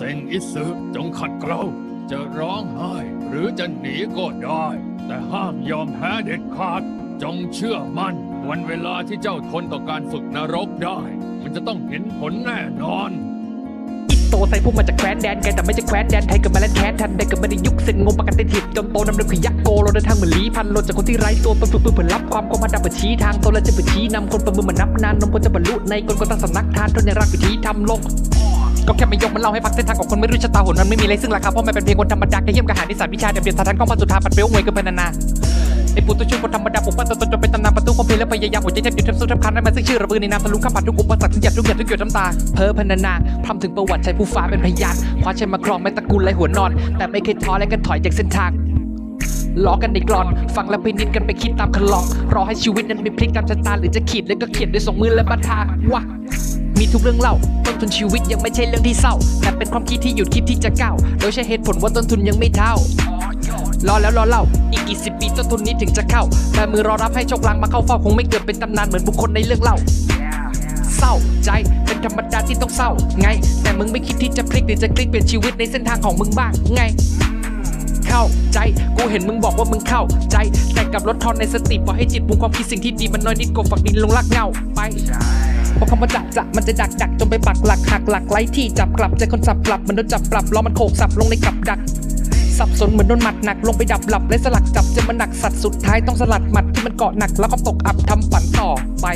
เซงอิสึจงขัดเกลาจะร้องไห้หรือจะหนีก็ได้ แต่ห้ามยอมแพ้เด็ดขาด จงเชื่อมั่น วันเวลาที่เจ้าทนต่อการฝึกนรกได้ มันจะต้องเห็นผลแน่นอน โตใส่พวกมาจากแคว้นแดนไกลแต่ไม่ใช่แคว้นแดนไทยเกิดมาแล้วแค้นทันได้เกิดมาในยุคเซนงงปกเติถิดจนโตนำเดินขยักโกเราเดินทางเหมือนลีพันโลจากคนที่ไร้ตัวไปฝึกปืนเพื่อรับความความพันดับเปิดชี้ทางโตและจะเปิดชี้นำคนประมือมานับนานนมคนจะบรรลุในกลก็ตั้งสำนักทานทนยังรักวิธีทำลงก็แค่ไม่ยกมันเล่าให้ฟังเส้นทางของคนไม่รู้ชะตาหนมันไม่มีอะไรซึ่งราคาเพราะมันเป็นเพียงคนธรรมดาแค่เยี่ยมกระหานิสัยวิชาเดียบเดียนทาทันกล้องพันสุธาปัดเปรี้ยวงวยเกินไปนานา ไอ้ปุตุชนคนธรรมดาปลุกปั้นตัวตนจนเป็นตำนานประตูความเพียรและพยายามหัวใจแทบหยุดแทบสุดแทบคันได้มาซึ่งชื่อระเบือในนามทะลุข้ามผ่านทุกอุปสรรคทุกหยาดทุกหยาดทุกหยดน้ำตา เพ้อพรรณนาพร่ำถึงประวัติชัยผู้ฟ้าเป็นพยานคว้าชัยมาครองแม้ตระกูลไรหัวนอน แต่ไม่เคยท้อและก็ถอยจากเส้นทางล้อกันในกรอน ฟังแล้วไปนิดกันไปคิดตามคันลอง รอให้ชีวิตนั้นมีพลิกตามชะตาหรือจะขีดแล้วก็เขียนด้วยสองมือและบันทาว่ามีทุกเรื่องเล่าต้นทุนชีวิตยังไม่ใช่เรื่องที่เศร้า แต่เป็นความคิดที่หยุดคิดที่จะก้าวโดยใช้เหตุผลว่าต้นทุนยังไม่เท่า รอแล้วรอเล่า อีกกี่สิบปีต้นทุนนี้ถึงจะเข้า แต่มือรอรับให้โชคลางมาเข้าเฝ้าคงไม่เกิดเป็นตำนานเหมือนบุคคลในเรื่องเล่าเศร้าใจเป็นธรรมดาที่ต้องเศร้า ไง แต่มึงไม่คิดที่จะพลิกหรือจะคลิกเปลี่ยนชีวิตในเส้นทางของมึงบ้างไงเข้าใจกูเห็นมึงบอกว่ามึงเข้าใจ แต่กับรถทอนในสติปล่อยให้จิตปรุงความคิดสิ่งที่ดีมันน้อยนิดกว่าฝักดินลงลักเงาไปพอคำว่าจักจะมันจะดักดักจนไปปักหลักหักหลักไล่ที่จับกลับใจคนสับกลับมันโดนจับปรับล้อมันโขกสับลงในกับดัก สับสนเหมือนโดนหมัดหนักลงไปดับหลับและสลักจับจะมันหนักสัตว์สุดท้ายต้องสลัดหมัดที่มันเกาะหนักแล้วก็ตกอับทำฝันต่อไป